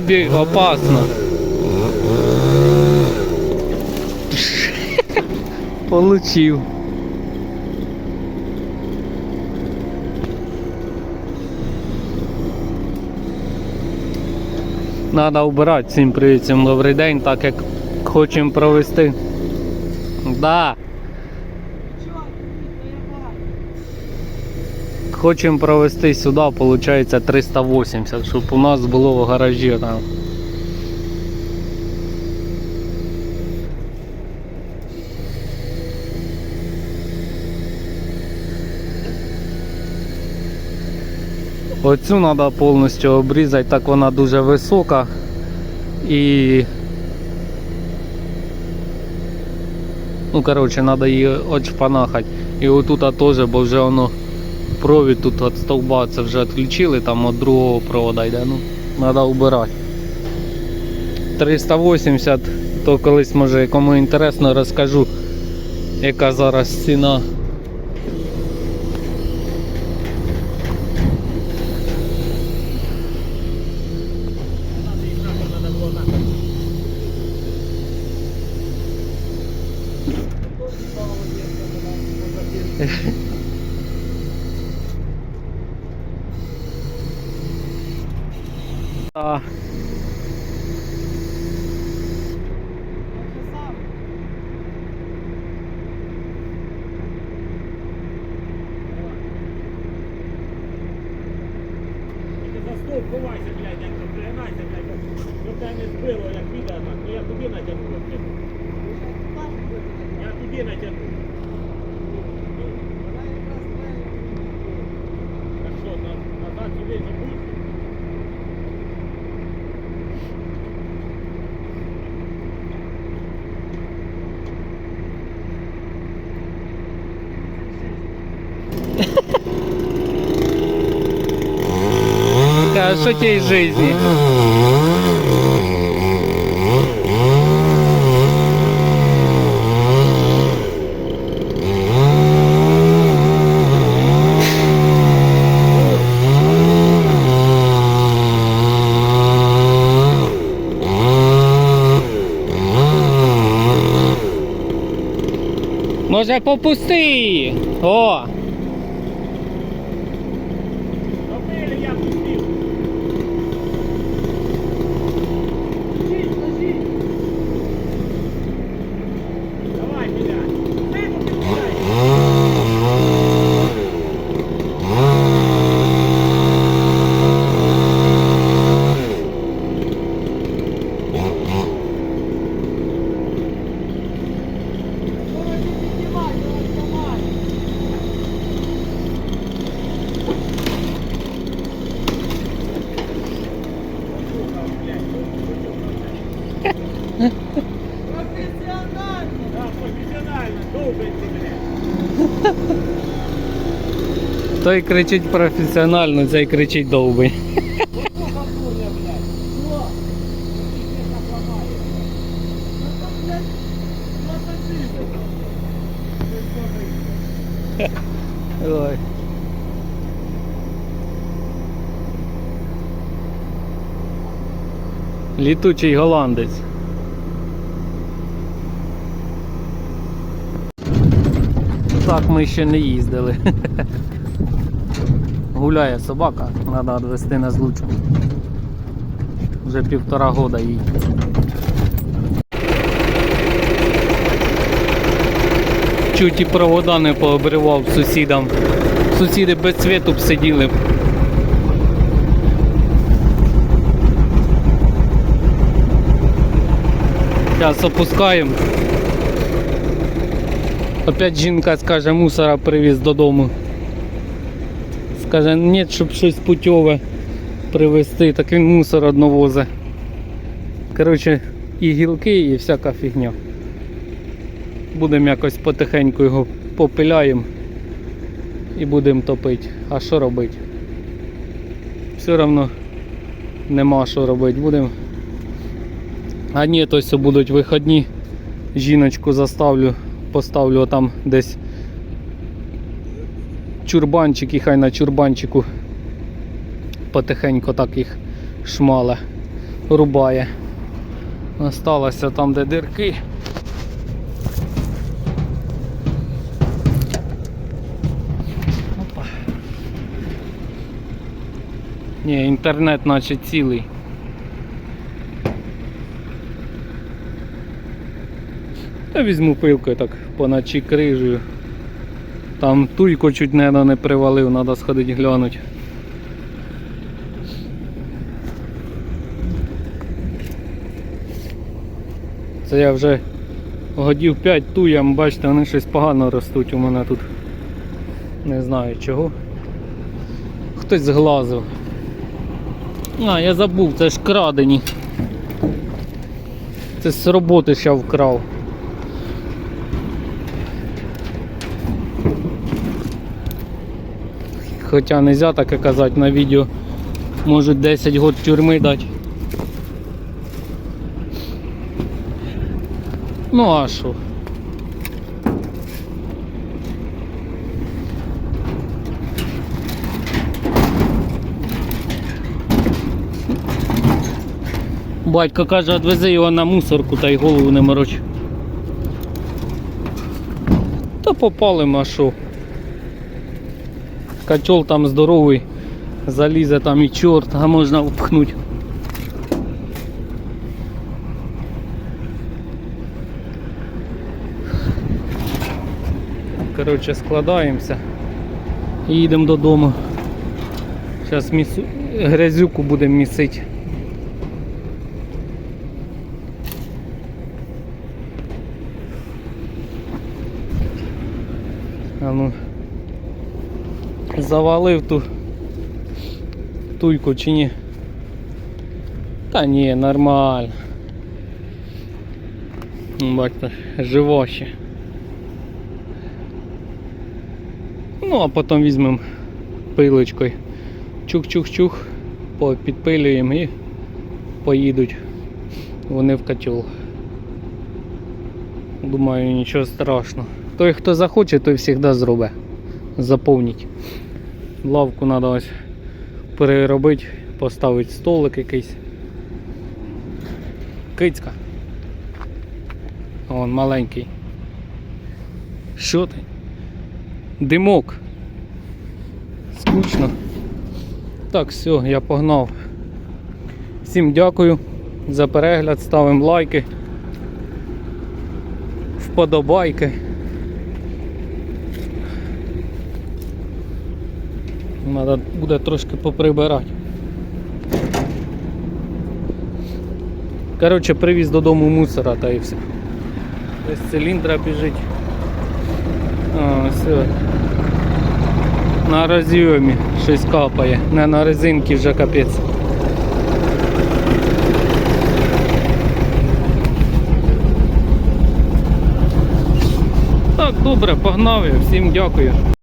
тобі опасно. Получив. Надо убирати. Всім привіт, всім добрий день, так як хочемо провести. Да. Хочемо провести сюди, виходить 380, щоб у нас було в гаражі там. Оцю треба повністю обрізати, так вона дуже висока і ну коротше треба її очпанахати. І отут теж, бо вже воно провід тут від стовба це вже відключили, там від другого провода йде, ну треба убирати. 380, то колись може кому інтересно розкажу, яка зараз ціна. А, ховайся, блядь, як то пригинайся, блядь, тебе не я тобі натягну. Я тобі натягну. Так що, на- назад сюди забудь. А що тій житті? Може попусти її? О! Робили, я пустив. Давай, блядь. Сину ти, блядь. Да, професіонально, довбиться, блядь. Той кричить професіонально, цей кричить довбий. Дурня, блядь. Що? Ти так ламає. Ну то, блядь, ну то ти, блядь. Ой. Літучий голландець. Так ми ще не їздили. Гуляє собака, треба відвести на злучку. Вже півтора года їй. Чуть і провода не пообривав сусідам. Сусіди без світу б сиділи. Зараз опускаємо. Опять жінка скаже, мусора привіз додому. Скаже, ні, щоб щось путьове привезти, так він мусор одно возить. Коротше, і гілки, і всяка фігня. Будемо якось потихеньку його попиляємо і будемо топити. А що робити? Все одно нема що робити. Будемо. А ні, то все будуть виходні. Жіночку заставлю, поставлю там десь чурбанчик і хай на чурбанчику потихеньку так їх шмале. рубає. Осталося там, де дирки. Ні, інтернет наче цілий. Та візьму пилкою так поночі крижею. Там туйко чуть не, не привалив, треба сходити глянути. Це я вже годів 5 туям, бачите, вони щось погано ростуть у мене тут. Не знаю чого. Хтось зглазив. А, я забув, це ж крадені. Це з роботи ще вкрав. Хоча не можна таке казати на відео. Можуть 10 год тюрми дати. Ну а що? Батько каже, відвези його на мусорку та й голову не мороч. Та попалимо, а що? Качол там здоровий, залізе там і чорт, а можна впхнути. Коротше, складаємося і їдемо додому. Зараз місу... грязюку будемо місити. А ну завалив ту туйку чи ні? Та ні, нормально. Ну, Бачите, живо. Ну, а потім візьмемо пилочкою. Чух-чух-чух, підпилюємо і поїдуть вони в котел. Думаю, нічого страшного. Той, хто захоче, той завжди зробить. Заповніть. Лавку треба ось переробити, поставити столик якийсь. Кицька. Вон маленький. Що ти? Димок. Скучно. Так, все, я погнав. Всім дякую за перегляд, ставимо лайки, вподобайки. Треба буде трошки поприбирати. Коротше, привіз додому мусора та і все. Ось циліндра біжить. А, все. На розйомі щось капає. Не на резинки вже капець. Так, добре, погнав я. Всім дякую.